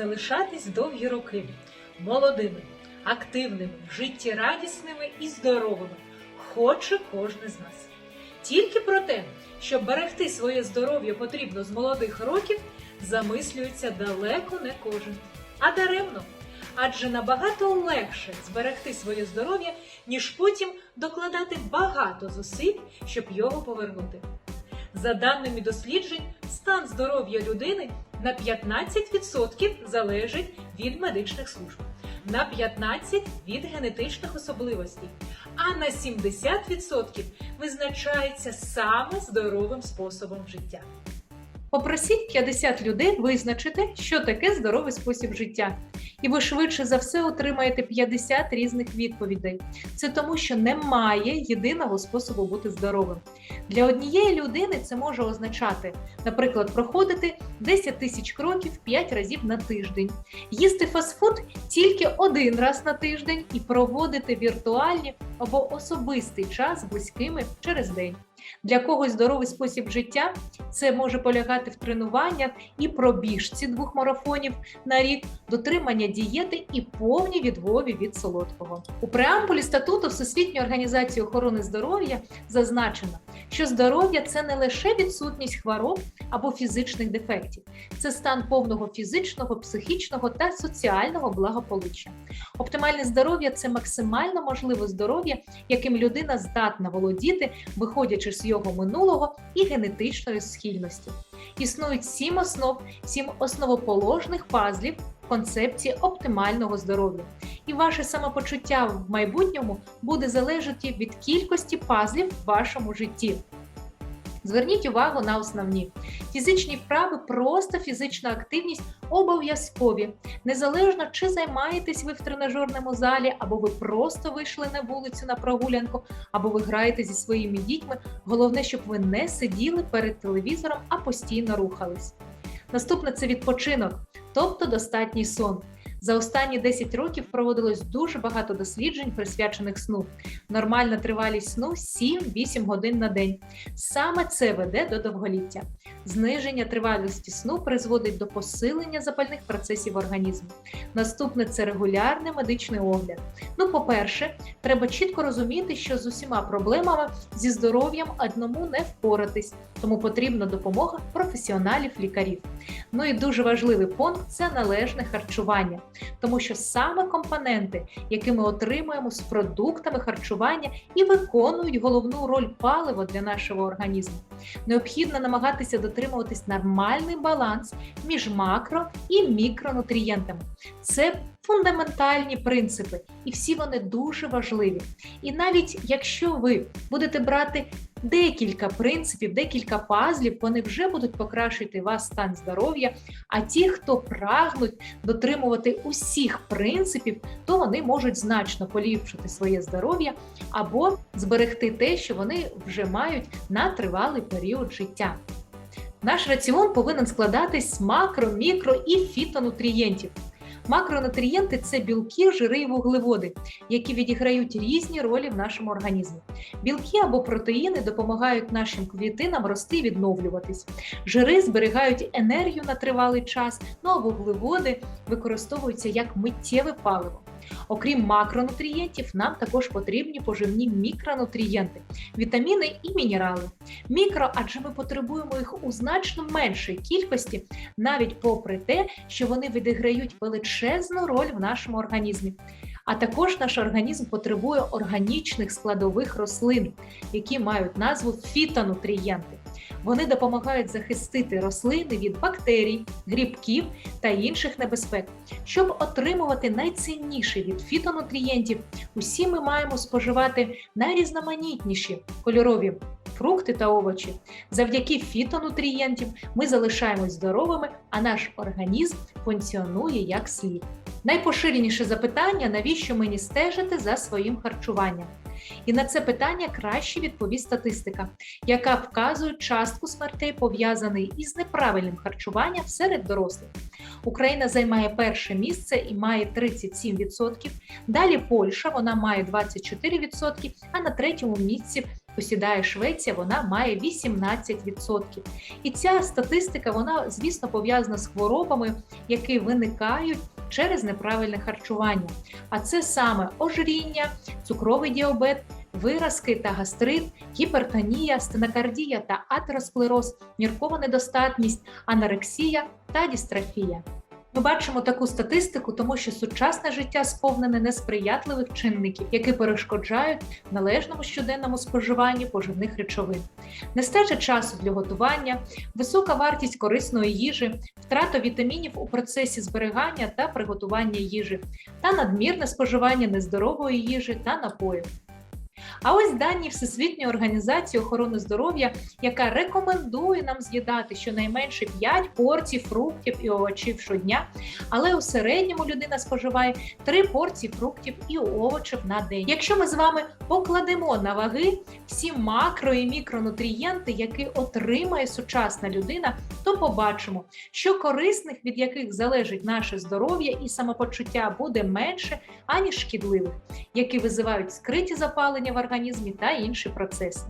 залишатись довгі роки молодими, активними, життєрадісними і здоровими хоче кожен з нас. Тільки про те, щоб берегти своє здоров'я потрібно з молодих років, замислюється далеко не кожен. А даремно. Адже набагато легше зберегти своє здоров'я, ніж потім докладати багато зусиль, щоб його повернути. За даними досліджень, стан здоров'я людини на 15% залежить від медичних служб, на 15% від генетичних особливостей, а на 70% визначається саме здоровим способом життя. Попросіть 50 людей визначити, що таке здоровий спосіб життя, і ви швидше за все отримаєте 50 різних відповідей. Це тому, що немає єдиного способу бути здоровим. Для однієї людини це може означати, наприклад, проходити 10 тисяч кроків 5 разів на тиждень, їсти фастфуд тільки один раз на тиждень і проводити віртуальні або особистий час з близькими через день. Для когось здоровий спосіб життя це може полягати в тренуваннях і пробіжці двох марафонів на рік, дотримання дієти і повній відмові від солодкого. У преамбулі статуту Всесвітньої організації охорони здоров'я зазначено, що здоров'я це не лише відсутність хвороб або фізичних дефектів, це стан повного фізичного, психічного та соціального благополуччя. Оптимальне здоров'я це максимально можливе здоров'я, яким людина здатна володіти, виходячи з його минулого і генетичної схильності. Існують сім основ, сім основоположних пазлів концепції оптимального здоров'я. І ваше самопочуття в майбутньому буде залежати від кількості пазлів в вашому житті. Зверніть увагу на основні. Фізичні вправи, просто фізична активність обов'язкові. Незалежно чи займаєтесь ви в тренажерному залі, або ви просто вийшли на вулицю на прогулянку, або ви граєте зі своїми дітьми. Головне, щоб ви не сиділи перед телевізором, а постійно рухались. Наступне це відпочинок, тобто достатній сон. За останні 10 років проводилось дуже багато досліджень, присвячених сну. Нормальна тривалість сну 7-8 годин на день. Саме це веде до довголіття. Зниження тривалості сну призводить до посилення запальних процесів організму. Наступне це регулярний медичний огляд. Ну, по-перше, треба чітко розуміти, що з усіма проблемами зі здоров'ям одному не впоратись, тому потрібна допомога професіоналів-лікарів. Ну і дуже важливий пункт це належне харчування, тому що саме компоненти, які ми отримуємо з продуктами харчування, і виконують головну роль палива для нашого організму. Необхідно намагатися дотримуватись нормальний баланс між макро і мікронутрієнтами. Це фундаментальні принципи, і всі вони дуже важливі. І навіть якщо ви будете брати декілька принципів, декілька пазлів, вони вже будуть покращити вас стан здоров'я. А ті, хто прагнуть дотримувати усіх принципів, то вони можуть значно поліпшити своє здоров'я або зберегти те, що вони вже мають на тривалий період життя. Наш раціон повинен складатись з макро, мікро і фітонутрієнтів. Макронутрієнти це білки, жири і вуглеводи, які відіграють різні ролі в нашому організмі. Білки або протеїни допомагають нашим клітинам рости і відновлюватись. Жири зберігають енергію на тривалий час, ну а вуглеводи використовуються як миттєве паливо. Окрім макронутрієнтів, нам також потрібні поживні мікронутрієнти, вітаміни і мінерали. Мікро, адже ми потребуємо їх у значно меншій кількості, навіть попри те, що вони відіграють величезну роль в нашому організмі. А також наш організм потребує органічних складових рослин, які мають назву фітонутрієнти. Вони допомагають захистити рослини від бактерій, грибків та інших небезпек. Щоб отримувати найцінніше від фітонутрієнтів, усі ми маємо споживати найрізноманітніші кольорові фрукти та овочі. Завдяки фітонутрієнтів ми залишаємось здоровими, а наш організм функціонує як слід. Найпоширеніше запитання, навіщо мені стежити за своїм харчуванням? І на це питання краще відповість статистика, яка вказує частку смертей, пов'язаний із неправильним харчуванням серед дорослих. Україна займає перше місце і має 37%. Далі Польща, вона має 24%, а на третьому місці посідає Швеція, вона має 18%. І ця статистика, вона, звісно, пов'язана з хворобами, які виникають через неправильне харчування. А це саме ожиріння, цукровий діабет, виразки та гастрит, гіпертонія, стенокардія та атеросклероз, ніркова недостатність, анорексія та дістрофія. Ми бачимо таку статистику, тому що сучасне життя сповнене несприятливих чинників, які перешкоджають належному щоденному споживанні поживних речовин. Нестача часу для готування, висока вартість корисної їжі, втрата вітамінів у процесі зберігання та приготування їжі, та надмірне споживання нездорової їжі та напоїв. А ось дані Всесвітньої організації охорони здоров'я, яка рекомендує нам з'їдати щонайменше 5 порцій фруктів і овочів щодня, але у середньому людина споживає 3 порції фруктів і овочів на день. Якщо ми з вами покладемо на ваги всі макро і мікронутрієнти, які отримає сучасна людина, то побачимо, що корисних, від яких залежить наше здоров'я і самопочуття, буде менше, аніж шкідливих, які визивають скриті запалення в організмі та інші процеси.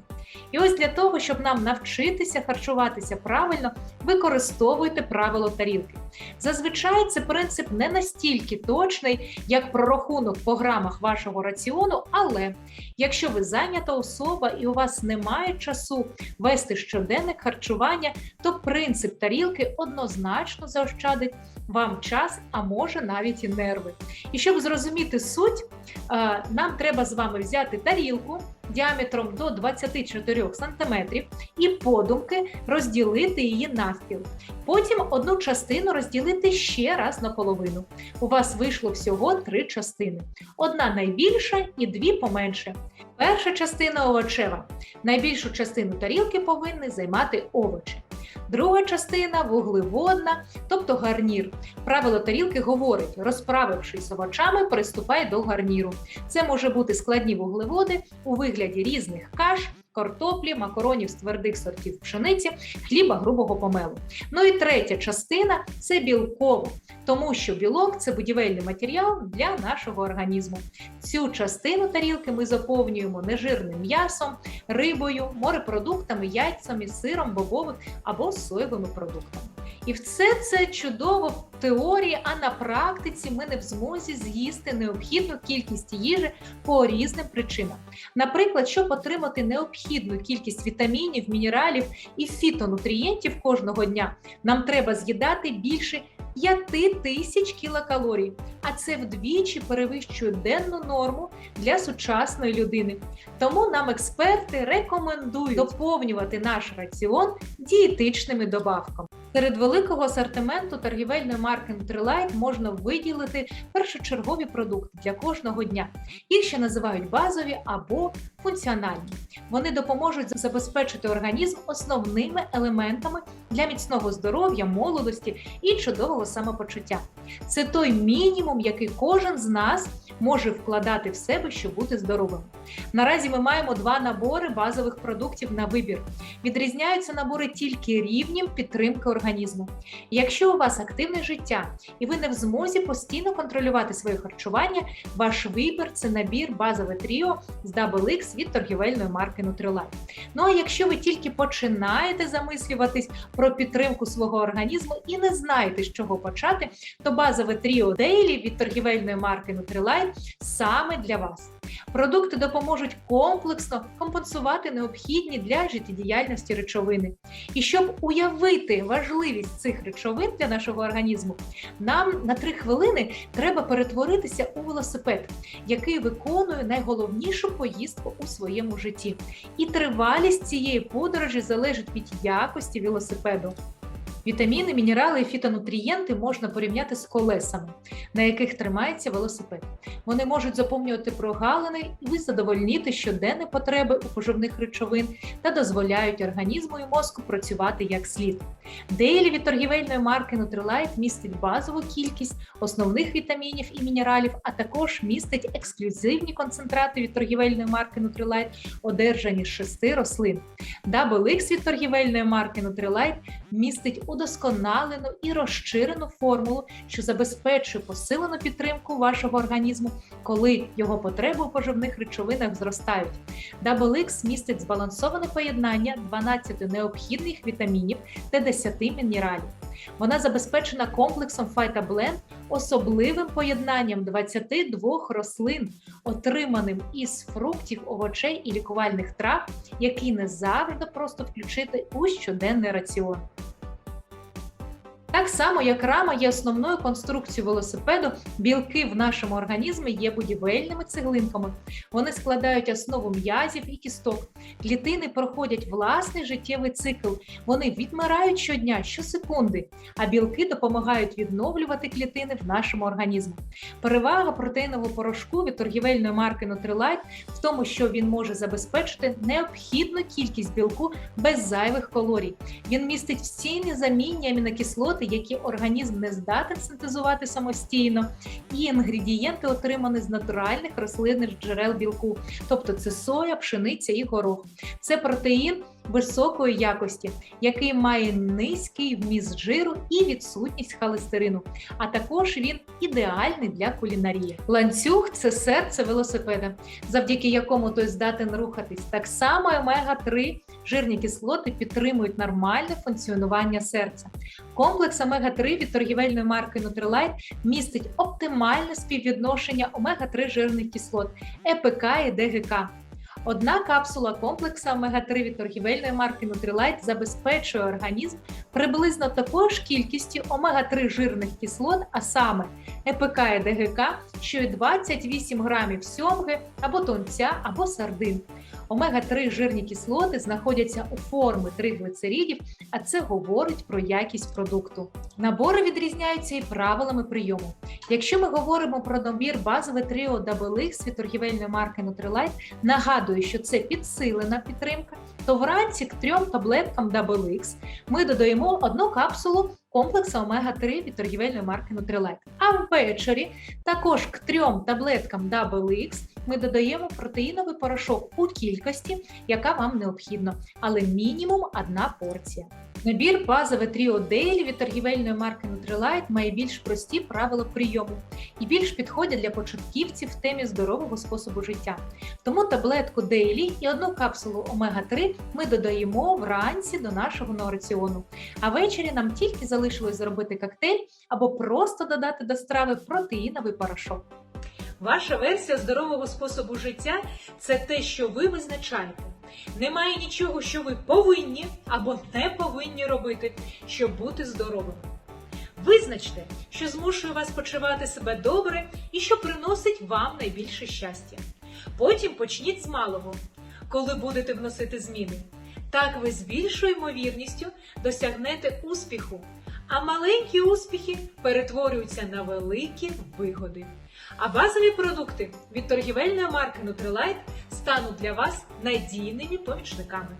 І ось для того, щоб нам навчитися харчуватися правильно, використовуйте правило тарілки. Зазвичай це принцип не настільки точний, як прорахунок по грамах вашого раціону, але якщо ви зайнята особа і у вас немає часу вести щоденник харчування, то принцип тарілки однозначно заощадить вам час, а може навіть і нерви. І щоб зрозуміти суть, е, нам треба з вами взяти тарілку діаметром до 24 см і подумки розділити її навпіл. Потім одну частину розділити ще раз наполовину. У вас вийшло всього три частини: одна найбільша і дві поменше. Перша частина овочева. Найбільшу частину тарілки повинні займати овочі. Друга частина вуглеводна, тобто гарнір. Правило тарілки говорить: розправившись овочами, приступай до гарніру. Це може бути складні вуглеводи у вигляді різних каш, картоплі, макаронів з твердих сортів пшениці, хліба грубого помелу. Ну і третя частина це білково, тому що білок це будівельний матеріал для нашого організму. Цю частину тарілки ми заповнюємо нежирним м'ясом, рибою, морепродуктами, яйцями, сиром, бобових або соєвими продуктами. І все це чудово в теорії, а на практиці ми не в змозі з'їсти необхідну кількість їжі по різним причинам. Наприклад, щоб отримати необхідну кількість вітамінів, мінералів і фітонутрієнтів кожного дня, нам треба з'їдати більше 5 тисяч кілокалорій, а це вдвічі перевищує денну норму для сучасної людини. Тому нам експерти рекомендують доповнювати наш раціон дієтичними добавками. Серед великого асортименту торгівельної марки Nutrilite можна виділити першочергові продукти для кожного дня. Їх ще називають базові або функціональні. Вони допоможуть забезпечити організм основними елементами для міцного здоров'я, молодості і чудового самопочуття. Це той мінімум, який кожен з нас може вкладати в себе, щоб бути здоровим. Наразі ми маємо два набори базових продуктів на вибір. Відрізняються набори тільки рівнем підтримки організму. Якщо у вас активне життя і ви не в змозі постійно контролювати своє харчування, ваш вибір це набір базове тріо з Double X від торгівельної марки Nutrilite. Ну а якщо ви тільки починаєте замислюватись про підтримку свого організму і не знаєте, з чого почати, то базове тріо Daily від торгівельної марки Nutrilite саме для вас. Продукти допоможуть комплексно компенсувати необхідні для життєдіяльності речовини. І щоб уявити важливість цих речовин для нашого організму, нам на 3 хвилини треба перетворитися у велосипед, який виконує найголовнішу поїздку у своєму житті. І тривалість цієї подорожі залежить від якості велосипеду. Вітаміни, мінерали і фітонутрієнти можна порівняти з колесами, на яких тримається велосипед. Вони можуть заповнювати прогалини і задовольнити щоденні потреби у поживних речовин та дозволяють організму і мозку працювати як слід. Дейлі від торгівельної марки Nutrilite містить базову кількість основних вітамінів і мінералів, а також містить ексклюзивні концентрати від торгівельної марки Nutrilite, одержані з шести рослин. Double X від торгівельної марки Nutrilite містить у удосконалену і розширену формулу, що забезпечує посилену підтримку вашого організму, коли його потреби у поживних речовинах зростають. X містить збалансоване поєднання 12 необхідних вітамінів та 10 мінералів. Вона забезпечена комплексом Phytoblend, особливим поєднанням 22 рослин, отриманим із фруктів, овочей і лікувальних трав, які не завжди просто включити у щоденний раціон. Так само, як рама є основною конструкцією велосипеду, білки в нашому організмі є будівельними цеглинками. Вони складають основу м'язів і кісток. Клітини проходять власний життєвий цикл. Вони відмирають щодня, щосекунди, а білки допомагають відновлювати клітини в нашому організмі. Перевага протеїнового порошку від торгівельної марки Nutrilite в тому, що він може забезпечити необхідну кількість білку без зайвих калорій. Він містить всі незамінні амінокислоти, які організм не здатен синтезувати самостійно, і інгредієнти отримані з натуральних рослинних джерел білку, тобто це соя, пшениця і горох. Це протеїн високої якості, який має низький вміст жиру і відсутність холестерину. А також він ідеальний для кулінарії. Ланцюг це серце велосипеда, завдяки якому той здатен рухатись. Так само омега-3 жирні кислоти підтримують нормальне функціонування серця. Комплекс омега-3 від торгівельної марки Nutrilite містить оптимальне співвідношення омега-3 жирних кислот ЕПК і ДГК. Одна капсула комплексу омега-3 від торгівельної марки Nutrilite забезпечує організм приблизно такою ж кількістю омега-3 жирних кислот, а саме ЕПК і ДГК, що й 28 грамів сьомги або тонця, або сардин. Омега-3 жирні кислоти знаходяться у форми триглицеридів, а це говорить про якість продукту. Набори відрізняються і правилами прийому. Якщо ми говоримо про набір базове тріо Double від торгівельної марки Nutrilite, нагадую, що це підсилена підтримка, то вранці к трьом таблеткам X ми додаємо одну капсулу комплексу омега-3 від торгівельної марки Nutrilite. А ввечері також к трьом таблеткам WX ми додаємо протеїновий порошок у кількості, яка вам необхідна, але мінімум одна порція. Набір базове тріо Дейлі від торгівельної марки Nutrilite має більш прості правила прийому і більш підходять для початківців в темі здорового способу життя. Тому таблетку Daily і одну капсулу омега-3 ми додаємо вранці до нашого раціону. А ввечері нам тільки залишилось зробити коктейль або просто додати до страви протеїновий порошок. Ваша версія здорового способу життя це те, що ви визначаєте. Немає нічого, що ви повинні або не повинні робити, щоб бути здоровим. Визначте, що змушує вас почувати себе добре і що приносить вам найбільше щастя. Потім почніть з малого, коли будете вносити зміни. Так ви з більшою ймовірністю досягнете успіху, а маленькі успіхи перетворюються на великі вигоди. А базові продукти від торгівельної марки Nutrilite стануть для вас надійними помічниками.